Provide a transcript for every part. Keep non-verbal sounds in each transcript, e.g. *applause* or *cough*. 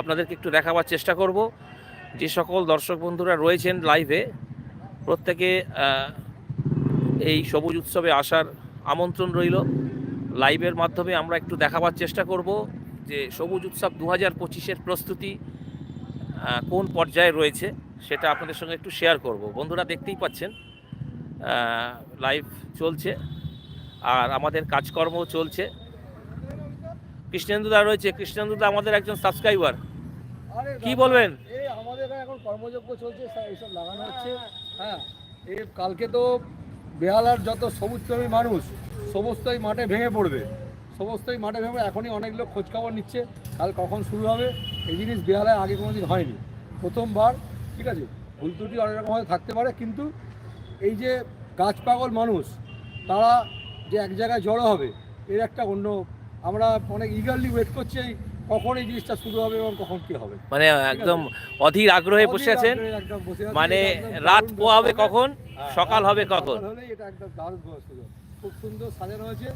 আপনাদেরকে একটু দেখাবার চেষ্টা করব। যে সকল দর্শক বন্ধুরা রয়েছেন লাইভে, প্রত্যেকে এই সবুজ উৎসবে আসার আমন্ত্রণ রইল। লাইভের মাধ্যমে আমরা একটু দেখাবার চেষ্টা করব যে সবুজ উৎসব দু হাজার পঁচিশের প্রস্তুতি কোন পর্যায়ে রয়েছে সেটা আপনাদের সঙ্গে একটু শেয়ার করব। বন্ধুরা দেখতেই পাচ্ছেন লাইভ চলছে, আর আমাদের কাজকর্ম চলছে। কৃষ্ণেন্দুদা রয়েছে। কৃষ্ণেন্দুদা আমাদের একজন সাবস্ক্রাইবার আরে কি বলবেন? এই আমাদের এখানে কর্মযজ্ঞ চলছে এইসব লাগানো হচ্ছে। হ্যাঁ কালকে তো বেহালার যত সবুজপ্রেমী মানুষ সমস্তই মাঠে ভেঙে পড়বে। সমস্তই মাঠে ভেঙে এখনই অনেক লোক খোঁজখবর নিচ্ছে কাল কখন শুরু হবে এই জিনিস বেহালায় আগে কোনোদিন হয়নি। প্রথমবার ঠিক আছে? ভুল ত্রুটি অনেক রকম হয়তো থাকতে পারে কিন্তু এই যে গাছ পাগল মানুষ তারা যে এক জায়গায় জড়ো হবে এর একটা অন্য আমরা অনেক ইগারলি ওয়েট করছি এই কখন এই জিনিসটা শুরু হবে এবং কখন কি হবে। মানে একদম অধীর আগ্রহে বসে আছেন? মানে রাত দারুণ কখন? হ্যাঁ, সকাল হবে কখন? এটা একদম দারুণ খুব সুন্দর সাজানো হয়েছে।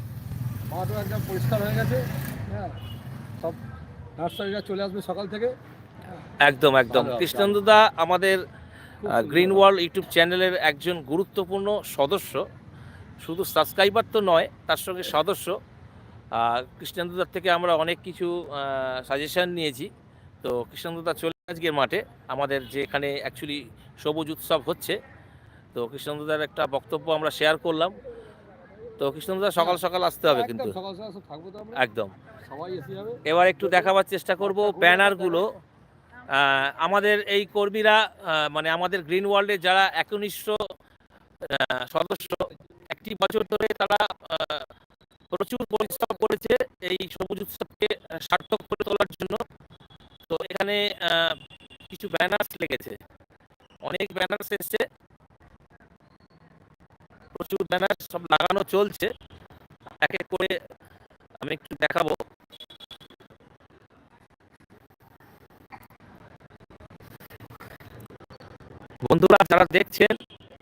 মাঠও একদম পরিষ্কার হয়ে গেছে। হ্যাঁ সব নার্সারিরা চলে আসবে সকাল থেকে। একদম একদম। কৃষ্ণেন্দুদা আমাদের গ্রিন ওয়ার্ল্ড ইউটিউব চ্যানেলের একজন গুরুত্বপূর্ণ সদস্য। শুধু সাবস্ক্রাইবার তো নয় তার সঙ্গে সদস্য। কৃষ্ণেন্দুদার থেকে আমরা অনেক কিছু সাজেশন নিয়েছি। তো কৃষ্ণেন্দুদা চলে আজকের মাঠে। আমাদের যে এখানে অ্যাকচুয়ালি সবুজ উৎসব হচ্ছে। তো কৃষ্ণেন্দুদার একটা বক্তব্য আমরা শেয়ার করলাম। তো কৃষ্ণেন্দুদা সকাল সকাল আসতে হবে কিন্তু। একদম। এবার একটু দেখাবার চেষ্টা করব ব্যানারগুলো। আমাদের এই কর্মীরা মানে আমাদের গ্রিন ওয়ার্ল্ডের যারা একনিষ্ঠ সদস্য একটি বছর ধরে তারা প্রচুর পরিশ্রম করেছে এই সবুজ উৎসবকে সার্থক করে তোলার জন্য। তো এখানে কিছু ব্যানার্স লেগেছে। অনেক ব্যানার্স এসছে। প্রচুর ব্যানার সব লাগানো চলছে। এক এক করে আমি একটু দেখাবো। বন্ধুরা, যারা দেখছেন,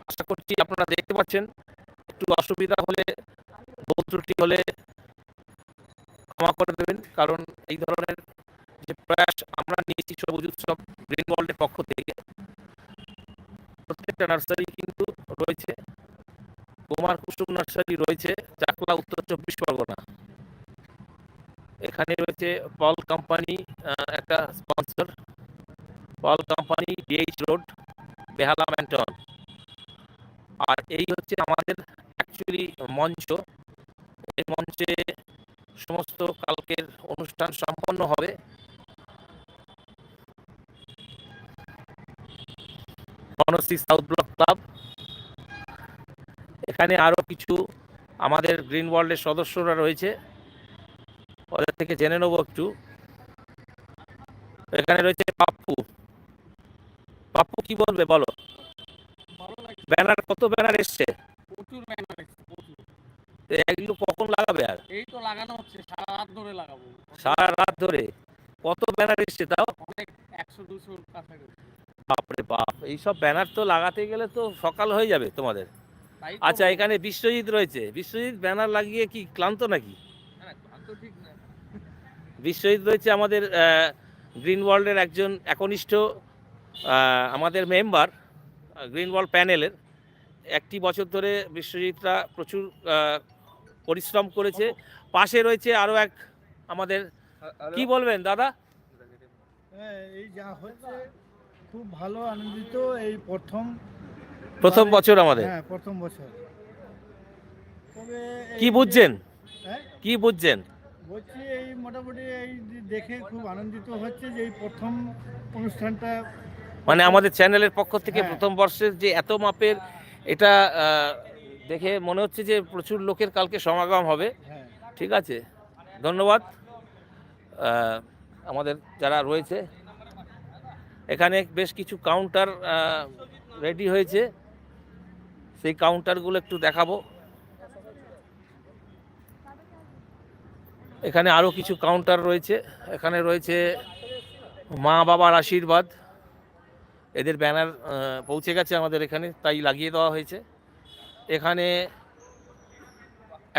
আশা করছি আপনারা দেখতে পাচ্ছেন। একটু অসুবিধা হলে ভুল ত্রুটি হলে ক্ষমা করে দেবেন, কারণ এই ধরনের যে প্রয়াস আমরা নিয়েছি সবুজ উৎসব গ্রিন ওয়ার্ল্ডের পক্ষ থেকে, প্রত্যেকটা নার্সারি কিন্তু রয়েছে। কুমার কুসুম নার্সারি রয়েছে, চাকলা, উত্তর চব্বিশ পরগনা। এখানে রয়েছে পল কোম্পানি একটা sponsor Pal company DH road Behala Manton আর এই হচ্ছে আমাদের অ্যাকচুয়ালি মঞ্চ। এই মঞ্চে সমস্ত কালকের অনুষ্ঠান সম্পন্ন হবে। South block club. এখানে আরও কিছু আমাদের গ্রিন ওয়ার্ল্ডের সদস্যরা রয়েছে। ওদের থেকে জেনে নেব একটু। এখানে রয়েছে পাপ্পু। পাপ্পু কি বলবে বলো? ব্যানার, কত ব্যানার এসছে প্রচুর ব্যানার এসছে প্রচুর তো এগুলো কখন লাগাবে আর? এই তো লাগানো হচ্ছে সারা রাত ধরে লাগাবো। সারা রাত ধরে? কত ব্যানার এসছে তাও? অনেক একশো দুশোর কাছাকাছি। বাপরে বাপ এইসব ব্যানার তো লাগাতে গেলে তো সকাল হয়ে যাবে তোমাদের। আচ্ছা এখানে বিশ্বজিৎ রয়েছে। বিশ্বজিৎ ব্যানার লাগিয়ে কি ক্লান্ত নাকি? না। বিশ্বজিৎ রয়েছে আমাদের গ্রিন ওয়ার্ল্ডের একজন একনিষ্ঠ আমাদের মেম্বার গ্রিন ওয়ার্ল্ড প্যানেলের একটি বছর ধরে বিশ্বজিৎরা প্রচুর পরিশ্রম করেছে। পাশে রয়েছে আরও এক আমাদের কি বলবেন দাদা? হ্যাঁ এই যা হচ্ছে খুব ভালো আনন্দিত এই প্রথম প্রথম বছর আমাদের। হ্যাঁ প্রথম বছর। তবে কি বুঝছেন? হ্যাঁ? কি বুঝছেন? বলছি এই মোটামুটি এই দেখে খুব আনন্দিত হচ্ছে যে এই প্রথম অনুষ্ঠানটা মানে আমাদের চ্যানেলের পক্ষ থেকে। প্রথম বর্ষের যে এত মাপের এটা দেখে মনে হচ্ছে যে প্রচুর লোকের কালকে সমাগম হবে। হ্যাঁ। ঠিক আছে? ধন্যবাদ। আমাদের যারা রয়েছে এখানে বেশ কিছু কাউন্টার রেডি হয়েছে। সেই কাউন্টারগুলো একটু দেখাবো। এখানে আরও কিছু কাউন্টার রয়েছে। এখানে রয়েছে মা বাবার আশীর্বাদ। এদের ব্যানার পৌঁছে গেছে আমাদের এখানে তাই লাগিয়ে দেওয়া হয়েছে। এখানে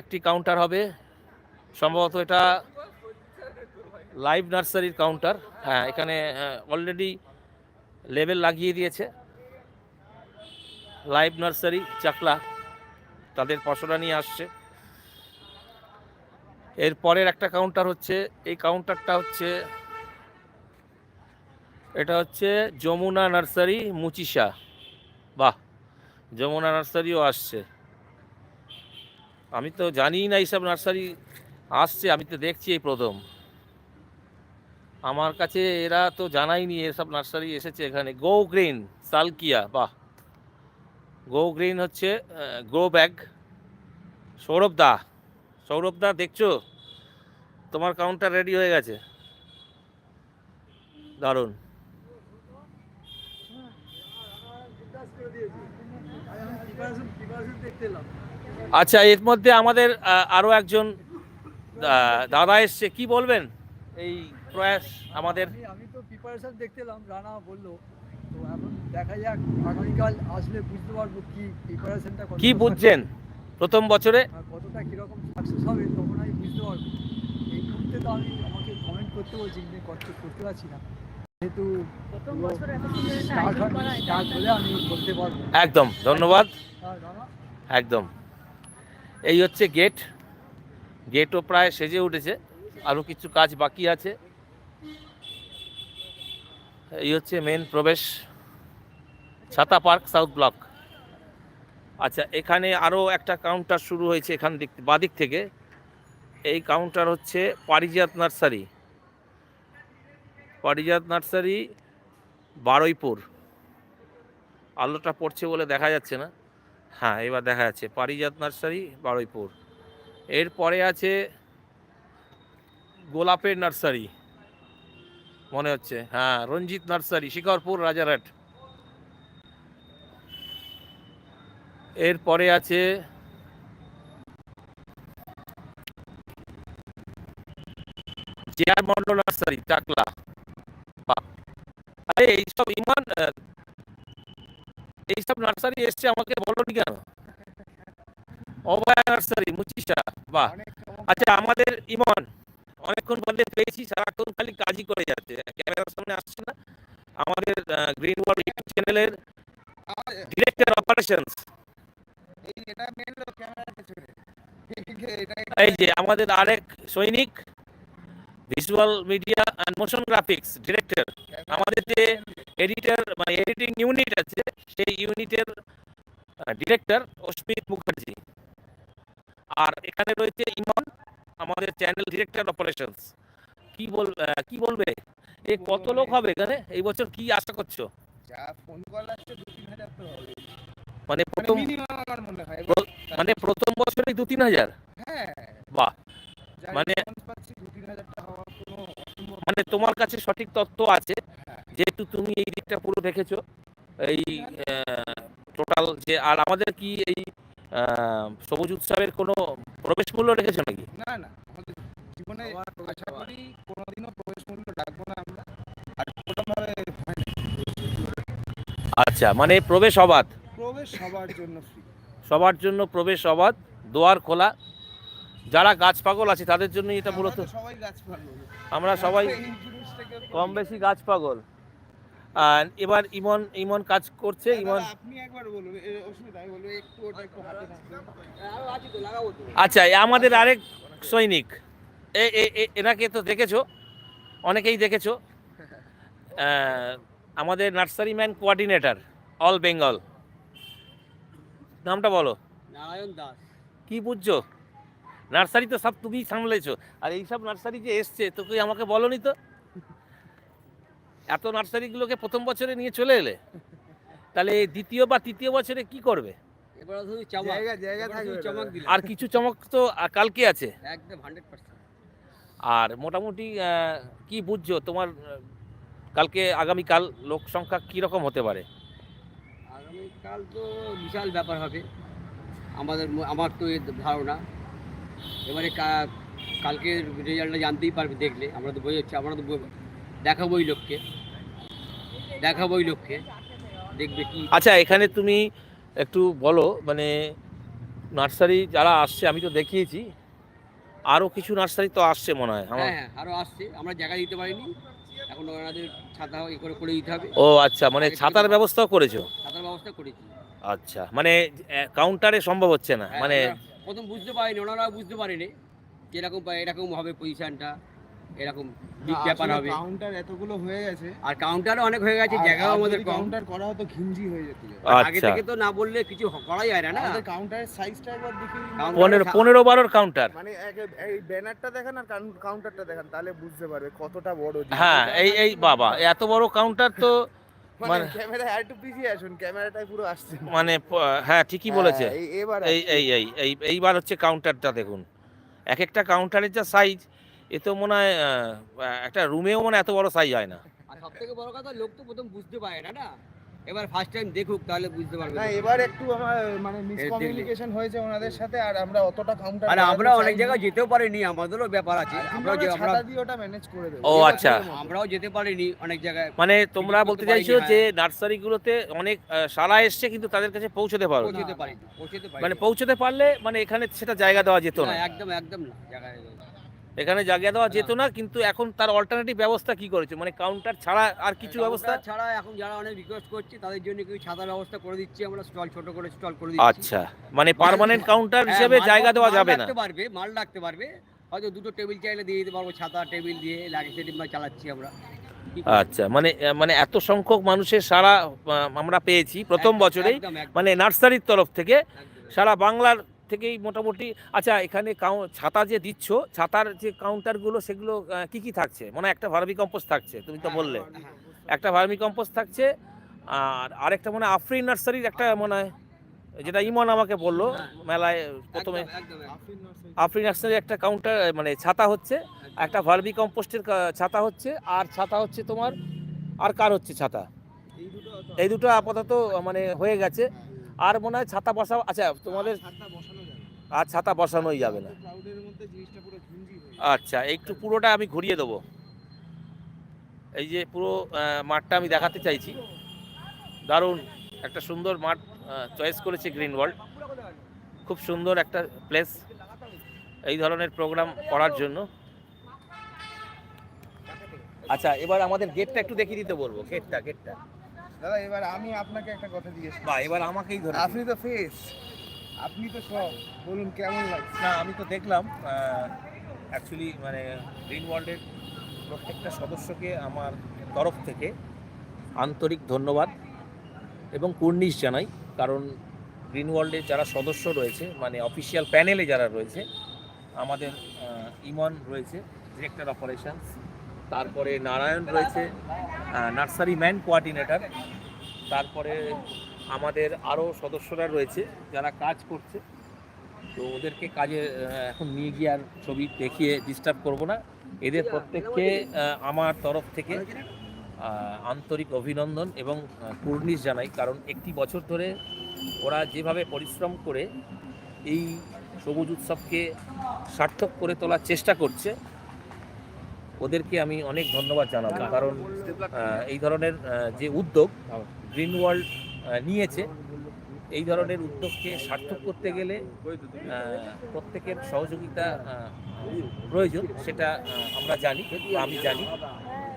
একটি কাউন্টার হবে। সম্ভবত এটা লাইভ নার্সারির কাউন্টার হ্যাঁ এখানে অলরেডি লেবেল লাগিয়ে দিয়েছে। লাইভ নার্সারি চাকলা, তাদের পশরা নিয়ে আসছে। এর পরের একটা কাউন্টার হচ্ছে, এই কাউন্টারটা হচ্ছে, এটা হচ্ছে যমুনা নার্সারি মুচিসা বাহ! যমুনা নার্সারিও আসছে। আমি তো জানি না এইসব নার্সারি আসছে, আমি তো দেখছি এই প্রথম। আমার কাছে এরা তো জানাইনি এসব নার্সারি এসেছে এখানে। গো গ্রিন সালকিয়া বাহ। গো গ্রিন হচ্ছে গ্রো ব্যাগ সৌরভ দা সৌরভ দা দেখছ? তোমার কাউন্টার রেডি হয়ে গেছে। দারুণ। আচ্ছা এর মধ্যে আমাদের আহ, আরও একজন দাদা এসছে। কি বলবেন? এই প্রয়াস আমাদের। আমি আমি তো প্রিপারেশন দেখতে এলাম রানা বলল। তো এখন দেখা যাক আগামীকাল আসলে বুঝতে পারব কি প্রিপারেশনটা কি বুঝছেন? প্রথম বছরে? কতটা কীরকম সাকসেস হবে তখন আমি বুঝতে পারব। এই মুহূর্তে তো আমি আমাকে কমেন্ট করতে বলছি কিন্তু করতে করতে পারছি না। যেহেতু প্রথম বছর এত সুন্দর স্টার্ট হলে আমি করতে পারব। একদম ধন্যবাদ। একদম। এই হচ্ছে গেট গেটও প্রায় সেজে উঠেছে। আরও কিছু কাজ বাকি আছে। এই হচ্ছে মেন প্রবেশ। ছাতা পার্ক সাউথ ব্লক আচ্ছা এখানে আরও একটা কাউন্টার শুরু হয়েছে এখান দিক, বাদিক থেকে। এই কাউন্টার হচ্ছে পারিজাত নার্সারি। পারিজাত নার্সারি বারুইপুর। আলোটা পড়ছে বলে দেখা যাচ্ছে না। হ্যাঁ এবার দেখা যাচ্ছে। পারিজাত নার্সারি, বারুইপুর। এরপরে আছে গোলাপের নার্সারি। মনে হচ্ছে। হ্যাঁ রঞ্জিত নার্সারি শিকরপুর রাজারহাট। এরপরে আছে জেআর মন্ডল নার্সারি চাকলা আরে, এইসব ইমান এইসব নার্সারি এসছে আমাকে বলনি কেন? অভয়া মুচিসা বাহ। আচ্ছা আমাদের ইমন, অনেকক্ষণ বলতে পেয়েছি, সারাক্ষণ খালি কাজই করে যাচ্ছে। ক্যামেরার সামনে আসছে না। আমাদের গ্রিন ওয়ার্ল্ড ইউটিউব চ্যানেলের ডিরেক্টর অপারেশনস এই যে, আমাদের আরেক সৈনিক visual media and motion graphics director আমাদের যে এডিটর মানে এডিটিং ইউনিট আছে, সেই ইউনিটের ডিরেক্টর অস্মিত মুখার্জি। আর এখানে রয়েছে ইমন আমাদের চ্যানেল ডিরেক্টর অপারেশনস কি বল কি বলবে? এ কত লোক হবে এখানে? এই বছর কি আশা করছ? যা ফোন কল আসছে দু তিন হাজার তো হবে। মানে প্রথম মনে হয়। প্র- মানে প্রথম বছরেই দু তিন হাজার? হ্যাঁ। বাহ। মানে- মানে তোমার কাছে সঠিক তথ্য আছে যেহেতু তুমি এই দিকটা পুরো দেখেছ। এই টোটাল যে আর আমাদের কি এই সবুজ উৎসবের কোনো প্রবেশ মূল্য রেখেছো নাকি? না না আমাদের জীবনে আশা করি কোনোদিনও প্রবেশ মূল্য রাখব না আমরা। আর কোনোভাবে আচ্ছা মানে প্রবেশ অবাধ। প্রবেশ সবার জন্য সবার জন্য প্রবেশ অবাধ দোয়ার খোলা। যারা গাছ পাগল আছে তাদের জন্য এটা মূলত। সবাই আমরা সবাই কম বেশি গাছ পাগল। আর এবার ইমন ইমন কাজ করছে ইমন একবার বলুন এ, অসুবিধা আমি বলব একটু ওটা একটু হাতে থাকবে। আচ্ছা আমাদের আরেক সৈনিক। এ এ- এ- এনাকে তো দেখেছ অনেকেই দেখেছ। আমাদের nursery man coordinator all Bengal. নামটা বলো। নারায়ণ দাস। কি বুঝছ? নার্সারি তো সব তুমি সামলেছো। আর এইসব নার্সারি যে এসছে তো তুই আমাকে বলনি তো? এত নার্সারিগুলোকে প্রথম বছরে নিয়ে চলে এলে? তাহলে দ্বিতীয় বা তৃতীয় বছরে কি করবে? আর কিছু চমক তো কালকে আছে? একদম আর মোটামুটি কি বুঝছ? তোমার কালকে আগামীকাল লোক সংখ্যা কীরকম হতে পারে? আগামীকাল তো বিশাল ব্যাপার হবে। আমাদের আমার তো এর ধারণা। এবারে কা- কালকে রেজাল্টটা জানতেই পারবে দেখলে। আমরা তো বই হচ্ছে আমরা তো বই- দেখাবো ওই লোককে। দেখাবো ওই লোককে। দেখবে কি আচ্ছা এখানে তুমি একটু বলো মানে নার্সারি যারা আসছে আমি তো দেখিয়েছি আরও কিছু নার্সারি তো আসছে মনে হয় হ্যাঁ হ্যাঁ আরও আসছে। আমরা জায়গা দিতে পারিনি। এখন ওনাদের ছাতা এ করে করে দিতে হবে। ও আচ্ছা মানে ছাতার ব্যবস্থাও করেছ? ছাতার ব্যবস্থা করেছি। আচ্ছা মানে কাউন্টারে সম্ভব হচ্ছে না হ্যাঁ, মানে প্রথম বুঝতে পারিনি ওনারা বুঝতে পারেনি যে এরকম এরকম হবে পজিশনটা এরকম দিক ব্যাপার হবে। কাউন্টার এতগুলো হয়ে গেছে। আর কাউন্টারও অনেক হয়ে গেছে জায়গাও আমাদের কাউন্টার করা হতো ঘিঞ্জি হয়ে যেত। আগে আচ্ছা থেকে তো না বললে কিছু করা যায় না না। আমাদের কাউন্টারের সাইজটা একবার দেখি। কাউন্টারের পনেরো সা- পনেরো বারোর কাউন্টার মানে এই ব্যানারটা দেখেন আর কাউন্টারটা দেখেন তাহলে বুঝতে পারবে কতটা বড় হ্যাঁ এই এই বাবা এত বড় কাউন্টার তো *laughs* মানে মানে- ক্যামেরা একটু পিছিয়ে আসুন ক্যামেরাটাই পুরো আসছে। মানে হ্যাঁ ঠিকই বলেছে। হ্যাঁ, এই এবার এই এই এই এই এইবার হচ্ছে কাউন্টারটা দেখুন। এক একটা কাউন্টারের যা সাইজ এ তো মনে হয় একটা রুমেও মানে এত বড় সাইজ হয় না। আর সব থেকে বড় কথা লোক তো প্রথম বুঝতে পারে না না? এবার ফার্স্ট টাইম দেখুক তাহলে বুঝতে পারবে। না এবার একটু আমার মানে মিসকমিউনিকেশন হয়েছে ওনাদের সাথে আর আমরা অতটা কাউন্টার আর আমরা অনেক জায়গায় যেতেও পারিনি আমাদেরও ব্যাপার আছে। আমরাও যে আমরা ছাতা দিয়ে ওটা ম্যানেজ করে দেবো। ও আচ্ছা। আমরাও যেতে পারিনি অনেক জায়গায়। মানে তোমরা বলতে চাইছো হ্যাঁ। যে নার্সারিগুলোতে অনেক সারা এসছে কিন্তু তাদের কাছে পৌঁছতে পারো। পৌঁছতে পারিনি পৌঁছতে পারিনি। মানে পৌঁছতে পারলে মানে এখানে সেটা জায়গা দেওয়া যেত না, একদম একদম না জায়গায় এখানে জায়গা দেওয়া যেত না কিন্তু এখন তার অল্টারনেটিভ ব্যবস্থা কি করেছে? মানে কাউন্টার ছাড়া আর কিছু ব্যবস্থা? ছাড়া এখন যারা অনেক রিকোয়েস্ট করছে তাদের জন্য কিছু ছাতার ব্যবস্থা করে দিচ্ছি আমরা স্টল ছোট করে স্টল করে দিচ্ছি। আচ্ছা মানে পার্মানেন্ট কাউন্টার হ্যাঁ, হিসেবে জায়গা দেওয়া যাবে না? পারবে মাল রাখতে পারবে। হয়তো দুটো টেবিল চাইলে দিয়ে দিতে পারব ছাতা টেবিল দিয়ে লাগে সেটি আমরা চালাচ্ছি আমরা। আচ্ছা মানে মানে এত সংখ্যক মানুষের সারা আমরা পেয়েছি প্রথম বছরেই মানে নার্সারির তরফ থেকে সারা বাংলার থেকেই মোটামুটি আচ্ছা এখানে কাউ- ছাতা যে দিচ্ছ ছাতার যে কাউন্টারগুলো সেগুলো কি কি থাকছে? মানে একটা ভার্মি কম্পোস্ট থাকছে তুমি তো বললে। হ্যাঁ, একটা ভার্মি কম্পোস্ট থাকছে আর আরেকটা মানে আফরিন নার্সারির একটা মনে হয় যেটা ইমন আমাকে বলল মেলায় প্রথমে। আফরিন নার্সারির একটা কাউন্টার মানে ছাতা হচ্ছে একটা ভার্মি কম্পোস্টের ছাতা হচ্ছে আর ছাতা হচ্ছে তোমার আর কার হচ্ছে ছাতা? এই দুটো আপাতত মানে হয়ে গেছে আর মনে হয় ছাতা বসা আচ্ছা তোমাদের আর ছাতা বসানোই যাবে না। আচ্ছা একটু পুরোটা আমি ঘুরিয়ে দেবো। এই যে পুরো মাঠটা আমি দেখাতে চাইছি। দারুণ একটা সুন্দর মাঠ চয়েস করেছে গ্রিন ওয়ার্ল্ড। খুব সুন্দর একটা প্লেস এই ধরনের প্রোগ্রাম করার জন্য। আচ্ছা এবার আমাদের গেটটা একটু দেখিয়ে দিতে বলব গেটটা গেটটা। দাদা এবার আমি আপনাকে একটা কথা জিজ্ঞেস। বা এবার আমাকেই ধরে আপনি তো ফেস আপনি তো সব বলুন কেমন লাগছে? না, আমি তো দেখলাম অ্যাকচুয়ালি মানে গ্রিন ওয়ার্ল্ডের প্রত্যেকটা সদস্যকে আমার তরফ থেকে আন্তরিক ধন্যবাদ এবং কুর্নিশ জানাই, কারণ গ্রিন ওয়ার্ল্ডের যারা সদস্য রয়েছে মানে অফিসিয়াল প্যানেলে যারা রয়েছে, আমাদের ইমন রয়েছে ডিরেক্টর অপারেশনস তারপরে নারায়ণ রয়েছে নার্সারি ম্যান কোয়ার্ডিনেটর তারপরে আমাদের আরও সদস্যরা রয়েছে যারা কাজ করছে। তো ওদেরকে কাজে এখন নিয়ে গিয়ে আর ছবি দেখিয়ে ডিস্টার্ব করব না। এদের প্রত্যেককে আমার তরফ থেকে আন্তরিক অভিনন্দন এবং কুর্নিশ জানাই। কারণ একটি বছর ধরে ওরা যেভাবে পরিশ্রম করে এই সবুজ উৎসবকে সার্থক করে তোলার চেষ্টা করছে ওদেরকে আমি অনেক ধন্যবাদ জানাব। কারণ এই ধরনের যে উদ্যোগ গ্রিন ওয়ার্ল্ড নিয়েছে। এই ধরনের উদ্যোগকে সার্থক করতে গেলে প্রত্যেকের সহযোগিতা প্রয়োজন, সেটা আমরা জানি, আমি জানি।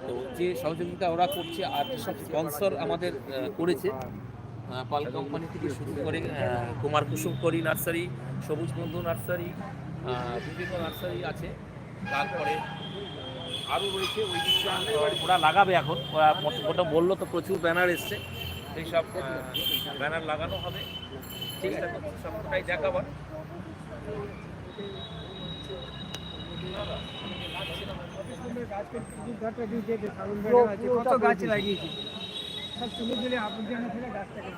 তো যে সহযোগিতা ওরা করছে আর যেসব স্পন্সর আমাদের করেছে পাল কোম্পানি থেকে শুরু করে কুমার কুসুম করি নার্সারি, সবুজ বন্ধু নার্সারি বিভিন্ন নার্সারি আছে। তারপরে আরও রয়েছে, ওই ওরা লাগাবে এখন। ওরা মোট- মোটা বলল তো, প্রচুর ব্যানার এসছে। সেই সব ব্যানার লাগানো হবে। চেষ্টা করছি সবটাই দেখাবার কত গাছ লাগিয়েছি? সব তুলে দিলে আবর্জনা ফেলে গাছটাকে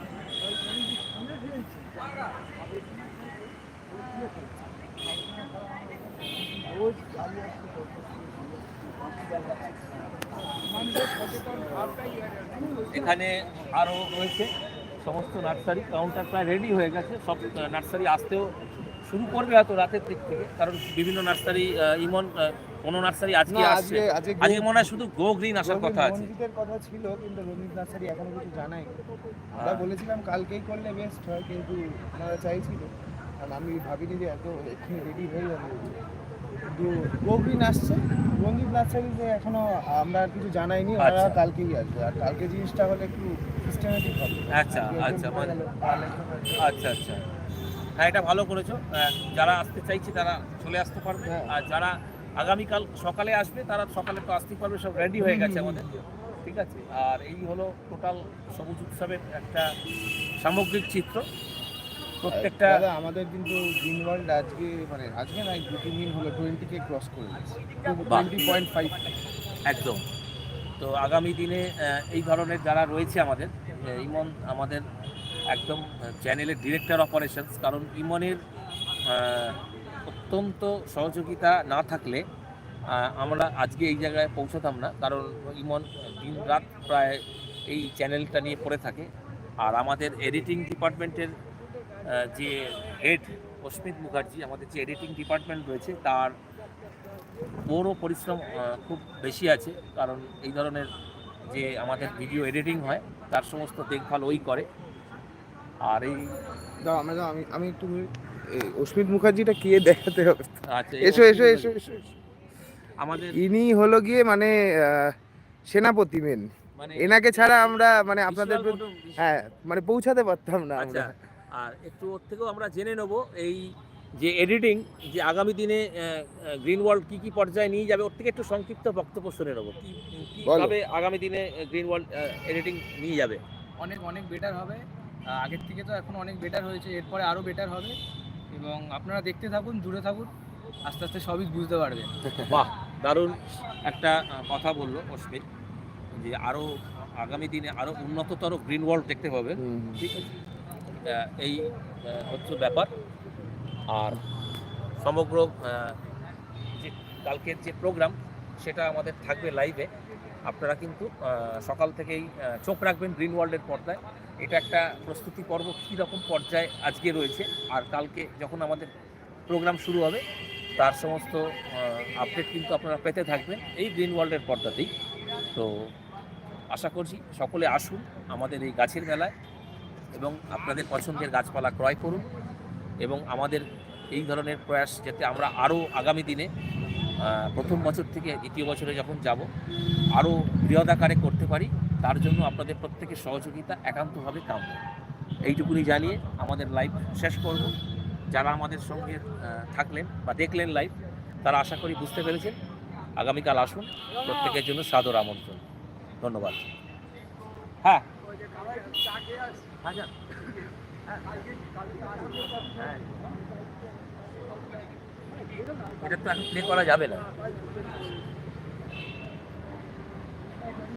এখানে আরও রয়েছে সমস্ত নার্সারি কাউন্টার প্রায় রেডি হয়ে গেছে। সব নার্সারি আসতেও শুরু করবে হয়তো রাতের দিক থেকে কারণ বিভিন্ন নার্সারি ইমন কোনো নার্সারি আজকে আসছে। আজকে মনে হয় শুধু গো গ্রিন আসার কথা আছে। রঞ্জিতের কথা ছিল কিন্তু রঞ্জিত নার্সারি এখনও কিছু জানাই আমরা হ্যাঁ। বলেছিলাম কালকেই করলে বেস্ট হয় কিন্তু ওনারা চাইছিল। আর আমি ভাবিনি যে এত রেডি হয়ে যাবে। গোগ্রিন আসছে। রঙ্গি ব্লাড সার্ভিসে এখনও আমরা কিছু জানাইনি ওরা আচ্ছা। কালকেই আসবে। আর কালকে জিনিসটা হলে একটু সিস্টেমেটিক হবে। আচ্ছা, আচ্ছা, মানে- আচ্ছা আচ্ছা। হ্যাঁ এটা ভালো করেছ। যারা আসতে চাইছে তারা চলে আসতে পারবে। হ্যাঁ। আর যারা আগামীকাল সকালে আসবে তারা সকালে তো আসতেই পারবে সব রেডি হয়ে গেছে আমাদের। ঠিক আছে? আর এই হলো টোটাল সবুজ উৎসবের একটা সামগ্রিক চিত্র। প্রত্যেকটা দাদা আমাদের কিন্তু গ্রিন ওয়ার্ল্ড আজকে মানে আজকে নয় দু তিন দিন হলো টোয়েন্টি কে ক্রস করে গেছে টোয়েন্টি পয়েন্ট ফাইভ একদম। তো আগামী দিনে এই ধরনের যারা রয়েছে আমাদের ইমন আমাদের একদম চ্যানেলের ডিরেক্টর অপারেশনস কারণ ইমনের অত্যন্ত সহযোগিতা না থাকলে আমরা আজকে এই জায়গায় পৌঁছতাম না কারণ ইমন দিন রাত প্রায় এই চ্যানেলটা নিয়ে পড়ে থাকে। আর আমাদের এডিটিং ডিপার্টমেন্টের যে হেড অস্মিত মুখার্জি আমাদের যে এডিটিং ডিপার্টমেন্ট রয়েছে তার ওরও পরিশ্রম খুব বেশি আছে। কারণ এই ধরনের যে আমাদের ভিডিও এডিটিং হয় তার সমস্ত দেখভাল ওই করে। আর এই আমরা আমি আমি একটু অস্মিত মুখার্জিটা কে দেখাতে হবে? আচ্ছা এসো এসো এসো এসো। আমাদের ইনি হলো গিয়ে মানে সেনাপতি মেন মানে এনাকে ছাড়া আমরা মানে আপনাদের হ্যাঁ মানে পৌঁছাতে পারতাম না আচ্ছা। আমরা। আর একটু ওর থেকেও আমরা জেনে নেব এই যে এডিটিং যে আগামী দিনে গ্রিন ওয়ার্ল্ড কি কি পর্যায়ে নিয়ে যাবে ওর থেকে একটু সংক্ষিপ্ত বক্তব্য শুনে নেব। কীভাবে আগামী দিনে গ্রিন ওয়ার্ল্ড এডিটিং নিয়ে যাবে? অনেক অনেক বেটার হবে। আগের থেকে তো এখন অনেক বেটার হয়েছে এরপরে আরও বেটার হবে। এবং আপনারা দেখতে থাকুন জুড়ে থাকুন আস্তে আস্তে সবই বুঝতে পারবেন। *laughs* বাহ দারুণ একটা কথা বলল অস্মিত যে আরও আগামী দিনে আরও উন্নততর গ্রিন ওয়ার্ল্ড দেখতে পাবে। ঠিক আছে। এই হচ্ছে ব্যাপার। আর সমগ্র যে কালকের যে প্রোগ্রাম, সেটা আমাদের থাকবে লাইভে। আপনারা কিন্তু সকাল থেকেই চোখ রাখবেন গ্রিন ওয়ার্ল্ডের পর্দায়। এটা একটা প্রস্তুতি পর্ব কী রকম পর্যায়ে আজকে রয়েছে। আর কালকে যখন আমাদের প্রোগ্রাম শুরু হবে, তার সমস্ত আপডেট কিন্তু আপনারা পেতে থাকবেন এই গ্রিন ওয়ার্ল্ডের পর্দাতেই। তো আশা করছি সকলে আসুন আমাদের এই গাছের মেলায়। এবং আপনাদের পছন্দের গাছপালা ক্রয় করুন এবং আমাদের এই ধরনের প্রয়াস যাতে আমরা আরও আগামী দিনে প্রথম বছর থেকে দ্বিতীয় বছরে যখন যাব, আরও বৃহদাকারে করতে পারি, তার জন্য আপনাদের প্রত্যেকের সহযোগিতা একান্তভাবে কাম্য। এইটুকুনি জানিয়ে আমাদের লাইভ শেষ করব। যারা আমাদের সঙ্গে থাকলেন বা দেখলেন লাইভ তারা আশা করি বুঝতে পেরেছেন। আগামীকাল আসুন, প্রত্যেকের জন্য সাদর আমন্ত্রণ। ধন্যবাদ। হ্যাঁ। এটা তো এখন প্লে করা যাবে না।